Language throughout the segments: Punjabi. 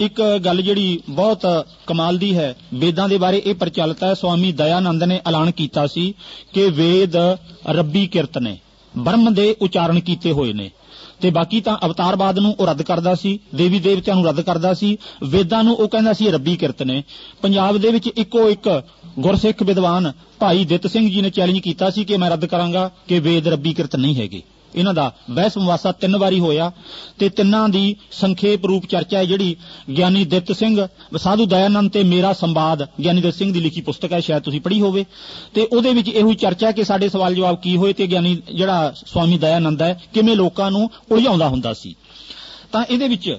ਇੱਕ ਗੱਲ ਜਿਹੜੀ ਬਹੁਤ ਕਮਾਲ ਦੀ ਹੈ, ਵੇਦਾਂ ਦੇ ਬਾਰੇ ਇਹ ਪ੍ਰਚਲਿਤ ਹੈ, ਸਵਾਮੀ ਦਇਆਨੰਦ ਨੇ ਐਲਾਨ ਕੀਤਾ ਸੀ ਕਿ ਵੇਦ ਰੱਬੀ ਕਿਰਤ ਨੇ, ਬ੍ਰਹਮ ਦੇ ਉਚਾਰਨ ਕੀਤੇ ਹੋਏ ਨੇ। ਤੇ ਬਾਕੀ ਤਾਂ ਅਵਤਾਰਵਾਦ ਨੂੰ ਉਹ ਰੱਦ ਕਰਦਾ ਸੀ, ਦੇਵੀ ਦੇਵਤਿਆਂ ਨੂੰ ਰੱਦ ਕਰਦਾ ਸੀ, ਵੇਦਾਂ ਨੂੰ ਉਹ ਕਹਿੰਦਾ ਸੀ ਰੱਬੀ ਕਿਰਤ ਨੇ। ਪੰਜਾਬ ਦੇ ਵਿੱਚ ਇੱਕੋ ਇੱਕ ਗੁਰਸਿੱਖ ਵਿਦਵਾਨ ਭਾਈ ਦਿੱਤ ਸਿੰਘ ਜੀ ਨੇ ਚੈਲੰਜ ਕੀਤਾ ਸੀ ਕਿ ਮੈਂ ਰੱਦ ਕਰਾਂਗਾ ਕਿ ਵੇਦ ਰੱਬੀ ਕਿਰਤ ਨਹੀਂ ਹੈਗੇ। ਇਹਨਾਂ ਦਾ ਬਹਿਸ ਮੁਵਾਸਾ ਤਿੰਨ ਵਾਰੀ ਹੋਇਆ ਤੇ ਤਿੰਨਾਂ ਦੀ ਸੰਖੇਪ ਰੂਪ ਚਰਚਾ ਹੈ ਜਿਹੜੀ ਗਿਆਨੀ ਦਿੱਤ ਸਿੰਘ ਸਾਧੂ ਦਇਆਨੰਦ ਤੇ ਮੇਰਾ ਸੰਵਾਦ ਗਿਆਨੀ ਦਿੱਤ ਸਿੰਘ ਦੀ ਲਿਖੀ ਪੁਸਤਕ ਹੈ ਸ਼ਾਇਦ ਤੁਸੀਂ ਪੜ੍ਹੀ ਹੋਵੇ। ਤੇ ਉਹਦੇ ਵਿੱਚ ਇਹੋ ਚਰਚਾ ਹੈ ਕਿ ਸਾਡੇ ਸਵਾਲ ਜਵਾਬ ਕੀ ਹੋਏ ਤੇ ਗਿਆਨੀ ਜਿਹੜਾ ਸਵਾਮੀ ਦਇਆਨੰਦ ਹੈ ਕਿਵੇਂ ਲੋਕਾਂ ਨੂੰ ਉਲਝਾਉਂਦਾ ਹੁੰਦਾ ਸੀ। ਤਾਂ ਇਹਦੇ ਵਿੱਚ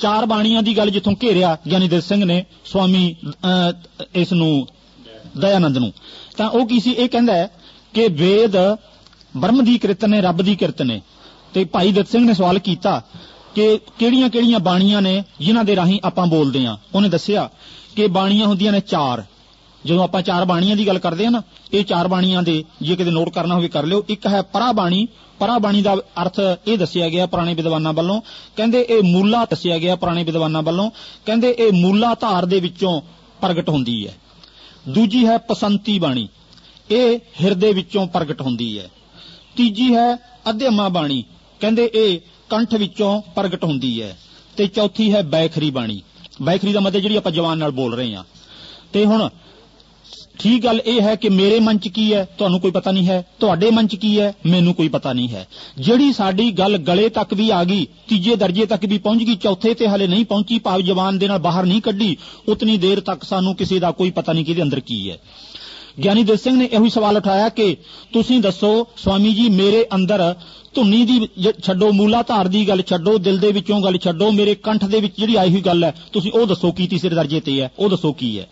ਚਾਰ ਬਾਣੀਆਂ ਦੀ ਗੱਲ ਜਿੱਥੋਂ ਘੇਰਿਆ ਗਿਆਨੀ ਦਿੱਤ ਸਿੰਘ ਨੇ ਸਵਾਮੀ ਇਸ ਨੂੰ ਦਇਆਨੰਦ ਨੂੰ। ਤਾਂ ਉਹ ਕੀ ਸੀ? ਇਹ ਕਹਿੰਦਾ ਹੈ ਕਿ ਵੇਦ ਬ੍ਰਹਮ ਦੀ ਕਿਰਤ ਨੇ, ਰੱਬ ਦੀ ਕਿਰਤ ਨੇ। ਤੇ ਭਾਈ ਦਿੱਤ ਸਿੰਘ ਨੇ ਸਵਾਲ ਕੀਤਾ ਕਿ ਕਿਹੜੀਆਂ-ਕਿਹੜੀਆਂ ਬਾਣੀਆਂ ਨੇ ਜਿਨ੍ਹਾਂ ਦੇ ਰਾਹੀਂ ਆਪਾਂ ਬੋਲਦੇ ਆਂ ਉਹਨੇ ਦੱਸਿਆ ਕਿ ਬਾਣੀਆਂ ਹੁੰਦੀਆਂ ਨੇ ਚਾਰ। ਜਦੋਂ ਆਪਾਂ ਚਾਰ ਬਾਣੀਆਂ ਦੀ ਗੱਲ ਕਰਦੇ ਆ ਨਾ, ਇਹ ਚਾਰ ਬਾਣੀਆਂ ਦੇ ਜੇ ਕਿਤੇ ਨੋਟ ਕਰਨਾ ਹੋਵੇ ਕਰ ਲਿਓ। ਇੱਕ ਹੈ ਪਰਾ ਬਾਣੀ ਪਰਾ ਬਾਣੀ ਦਾ ਅਰਥ ਇਹ ਦੱਸਿਆ ਗਿਆ ਪੁਰਾਣੇ ਵਿਦਵਾਨਾਂ ਵੱਲੋਂ। ਕਹਿੰਦੇ ਇਹ ਮੂਲਾ ਦੱਸਿਆ ਗਿਆ ਪੁਰਾਣੇ ਵਿਦਵਾਨਾਂ ਵੱਲੋਂ। ਕਹਿੰਦੇ ਇਹ ਮੂਲਾ ਧਾਰ ਦੇ ਵਿੱਚੋਂ ਪ੍ਰਗਟ ਹੁੰਦੀ ਹੈ। ਦੂਜੀ ਹੈ ਪਸੰਤੀ ਬਾਣੀ। ਇਹ ਹਿਰਦੇ ਵਿੱਚੋਂ ਪ੍ਰਗਟ ਹੁੰਦੀ ਹੈ। ਤੀਜੀ ਹੈ ਅਧਿਆਮਾ ਬਾਣੀ। ਕਹਿੰਦੇ ਇਹ ਕੰਠ ਵਿੱਚੋਂ ਪ੍ਰਗਟ ਹੁੰਦੀ ਹੈ ਤੇ ਚੌਥੀ ਹੈ ਬੈਖਰੀ ਬਾਣੀ। ਬੈਖਰੀ ਦਾ ਮਤਲਬ ਜਿਹੜੀ ਆਪਾਂ ਜਵਾਨ ਨਾਲ ਬੋਲ ਰਹੇ ਹਾਂ। ਤੇ ਹੁਣ ਠੀਕ ਗੱਲ ਇਹ ਹੈ ਕਿ ਮੇਰੇ ਮਨ 'ਚ ਕੀ ਹੈ? ਤੁਹਾਨੂੰ ਕੋਈ ਪਤਾ ਨਹੀਂ ਹੈ। ਤੁਹਾਡੇ ਮਨ 'ਚ ਕੀ ਹੈ? ਮੈਨੂੰ ਕੋਈ ਪਤਾ ਨਹੀਂ ਹੈ। ਜਿਹੜੀ ਸਾਡੀ ਗੱਲ ਗਲੇ ਤੱਕ ਵੀ ਆ ਗਈ, ਤੀਜੇ ਦਰਜੇ ਤੱਕ ਵੀ ਪਹੁੰਚ ਗਈ, ਚੌਥੇ ਤੇ ਹਲੇ ਨਹੀਂ ਪਹੁੰਚੀ, ਭਾਵ ਜਵਾਨ ਦੇ ਨਾਲ ਬਾਹਰ ਨਹੀਂ ਕੱਢੀ, ਉਤਨੀ ਦੇਰ ਤੱਕ ਸਾਨੂੰ ਕਿਸੇ ਦਾ ਕੋਈ ਪਤਾ ਨਹੀਂ ਕਿਹਦੇ ਅੰਦਰ ਕੀ ਹੈ। ਗਿਆਨੀ ਦੇਵ ਸਿੰਘ ਨੇ ਇਹੋ ਹੀ ਸਵਾਲ ਉਠਾਇਆ ਕਿ ਤੁਸੀਂ ਦੱਸੋ, ਸਵਾਮੀ ਜੀ, ਮੇਰੇ ਅੰਦਰ ਧੁੰਨੀ ਦੀ ਛੱਡੋ ਮੂਲਾ ਧਾਰ ਦੀ ਗੱਲ ਛੱਡੋ, ਦਿਲ ਦੇ ਵਿੱਚੋਂ ਗੱਲ ਛੱਡੋ, ਮੇਰੇ ਕੰਠ ਦੇ ਵਿੱਚ ਜਿਹੜੀ ਆਈ ਹੋਈ ਗੱਲ ਹੈ, ਤੁਸੀਂ ਉਹ ਦੱਸੋ ਕੀ ਤੀਸਰੇ ਦਰਜੇ ਤੇ ਹੈ, ਉਹ ਦੱਸੋ ਕੀ ਹੈ।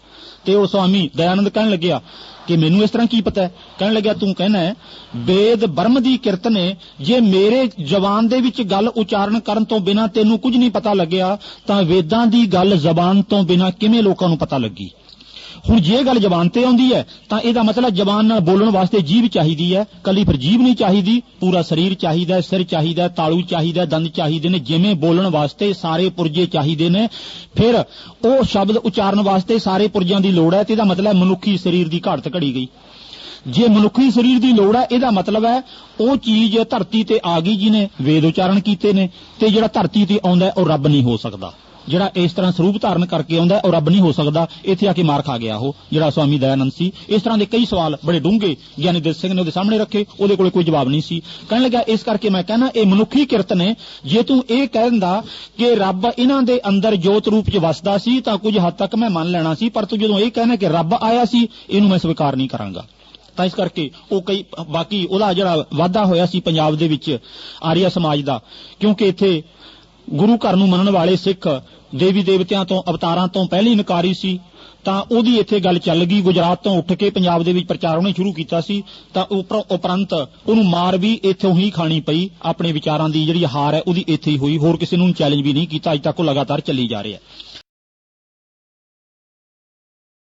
ਤੇ ਉਹ ਸਵਾਮੀ ਦਇਆਨੰਦ ਕਹਿਣ ਲੱਗਿਆ ਕਿ ਮੈਨੂੰ ਇਸ ਤਰ੍ਹਾਂ ਕੀ ਪਤਾ ਹੈ? ਕਹਿਣ ਲੱਗਿਆ, ਤੂੰ ਕਹਿਣਾ ਹੈ, ਵੇਦ ਬਰਮ ਦੀ ਕਿਰਤ ਨੇ ਜੇ ਮੇਰੇ ਜ਼ਬਾਨ ਦੇ ਵਿੱਚ ਗੱਲ ਉਚਾਰਨ ਕਰਨ ਤੋਂ ਬਿਨਾ ਤੈਨੂੰ ਕੁਝ ਨਹੀਂ ਪਤਾ ਲੱਗਿਆ, ਤਾਂ ਵੇਦਾਂ ਦੀ ਗੱਲ ਜ਼ਬਾਨ ਤੋਂ ਬਿਨਾ ਕਿਵੇਂ ਲੋਕਾਂ ਨੂੰ ਪਤਾ ਲੱਗੀ? ਹੁਣ ਜੇ ਗੱਲ ਜ਼ਬਾਨ ਤੇ ਆਉਂਦੀ ਹੈ, ਤਾਂ ਇਹਦਾ ਮਤਲਬ ਜ਼ਬਾਨ ਨਾਲ ਬੋਲਣ ਵਾਸਤੇ ਜੀਭ ਚਾਹੀਦੀ ਹੈ, ਕੱਲੀ ਫਿਰ ਜੀਭ ਨਹੀਂ ਚਾਹੀਦੀ, ਪੂਰਾ ਸਰੀਰ ਚਾਹੀਦਾ ਹੈ, ਸਿਰ ਚਾਹੀਦਾ ਹੈ, ਤਾਲੂ ਚਾਹੀਦਾ ਹੈ, ਦੰਦ ਚਾਹੀਦੇ ਨੇ, ਜਿਵੇਂ ਬੋਲਣ ਵਾਸਤੇ ਸਾਰੇ ਪੁਰਜੇ ਚਾਹੀਦੇ ਨੇ। ਫਿਰ ਉਹ ਸ਼ਬਦ ਉਚਾਰਨ ਵਾਸਤੇ ਸਾਰੇ ਪੁਰਜਿਆਂ ਦੀ ਲੋੜ ਹੈ ਤੇ ਇਹਦਾ ਮਤਲਬ ਮਨੁੱਖੀ ਸਰੀਰ ਦੀ ਘਾਟ ਘੜੀ ਗਈ। ਜੇ ਮਨੁੱਖੀ ਸਰੀਰ ਦੀ ਲੋੜ ਹੈ, ਇਹਦਾ ਮਤਲਬ ਹੈ ਉਹ ਚੀਜ਼ ਧਰਤੀ ਤੇ ਆ ਗਈ ਜਿਹਨੇ ਵੇਦ ਉਚਾਰਨ ਕੀਤੇ ਨੇ, ਤੇ ਜਿਹੜਾ ਧਰਤੀ ਤੇ ਆਉਂਦਾ ਉਹ ਰੱਬ ਨਹੀਂ ਹੋ ਸਕਦਾ। ਜਿਹੜਾ ਇਸ ਤਰ੍ਹਾਂ ਸਰੂਪ ਧਾਰਨ ਕਰਕੇ ਆਉਂਦਾ ਉਹ ਰੱਬ ਨਹੀਂ ਹੋ ਸਕਦਾ, ਇੱਥੇ ਆ ਕੇ ਮਾਰ ਖਾ ਗਿਆ ਉਹ, ਜਿਹੜਾ ਸਵਾਮੀ ਦਇਆਨੰਦ ਸੀ। ਇਸ ਤਰ੍ਹਾਂ ਦੇ ਕਈ ਸਵਾਲ ਬੜੇ ਡੂੰਘੇ ਗਿਆਨੀ ਦਿਲ ਸਿੰਘ ਨੇ ਉਹਦੇ ਸਾਹਮਣੇ ਰੱਖੇ, ਉਹਦੇ ਕੋਲੇ ਕੋਈ ਜਵਾਬ ਨਹੀਂ ਸੀ। ਕਹਿਣ ਲੱਗਾ ਇਸ ਕਰਕੇ ਮੈਂ ਕਹਿੰਦਾ, ਇਹ ਮਨੁੱਖੀ ਕਿਰਤ ਨੇ, ਜੇ ਤੂੰ ਇਹ ਕਹਿੰਦਾ ਕਿ ਰੱਬ ਇਹਨਾਂ ਦੇ ਅੰਦਰ ਜੋਤ ਰੂਪ 'ਚ ਵਸਦਾ ਸੀ, ਤਾਂ ਕੁਝ ਹੱਦ ਤੱਕ ਮੈਂ ਮੰਨ ਲੈਣਾ ਸੀ, ਪਰ ਤੂੰ ਜਦੋਂ ਇਹ ਕਹਿਣਾ ਕਿ ਰੱਬ ਆਇਆ ਸੀ, ਇਹਨੂੰ ਮੈਂ ਸਵੀਕਾਰ ਨਹੀਂ ਕਰਾਂਗਾ। ਤਾਂ ਇਸ ਕਰਕੇ ਉਹ ਕਈ, ਬਾਕੀ ਉਹਦਾ ਜਿਹੜਾ ਵਾਧਾ ਹੋਇਆ ਸੀ ਪੰਜਾਬ ਦੇ ਵਿੱਚ ਆਰੀਆ ਸਮਾਜ ਦਾ, ਕਿਉਂਕਿ ਇੱਥੇ ਗੁਰੂ ਘਰ ਨੂੰ ਮੰਨਣ ਵਾਲੇ ਸਿੱਖ ਦੇਵੀ ਦੇਵਤਿਆਂ ਤੋਂ, ਅਵਤਾਰਾਂ ਤੋਂ ਪਹਿਲੀ ਇਨਕਾਰੀ ਸੀ, ਤਾਂ ਉਹਦੀ ਇੱਥੇ ਗੱਲ ਚੱਲ ਗਈ। ਗੁਜਰਾਤ ਤੋਂ ਉੱਠ ਕੇ ਪੰਜਾਬ ਦੇ ਵਿੱਚ ਪ੍ਰਚਾਰ ਉਹਨੇ ਸ਼ੁਰੂ ਕੀਤਾ ਸੀ, ਤਾਂ ਉਪਰੰਤ ਉਹਨੂੰ ਮਾਰ ਵੀ ਇੱਥੋਂ ਹੀ ਖਾਣੀ ਪਈ, ਆਪਣੇ ਵਿਚਾਰਾਂ ਦੀ ਜਿਹੜੀ ਹਾਰ ਹੈ ਉਹਦੀ ਇੱਥੇ ਹੀ ਹੋਈ। ਹੋਰ ਕਿਸੇ ਨੂੰ ਚੈਲੰਜ ਵੀ ਨਹੀਂ ਕੀਤਾ, ਅੱਜ ਤੱਕ ਉਹ ਲਗਾਤਾਰ ਚੱਲੀ ਜਾ ਰਿਹਾ। ਹੈ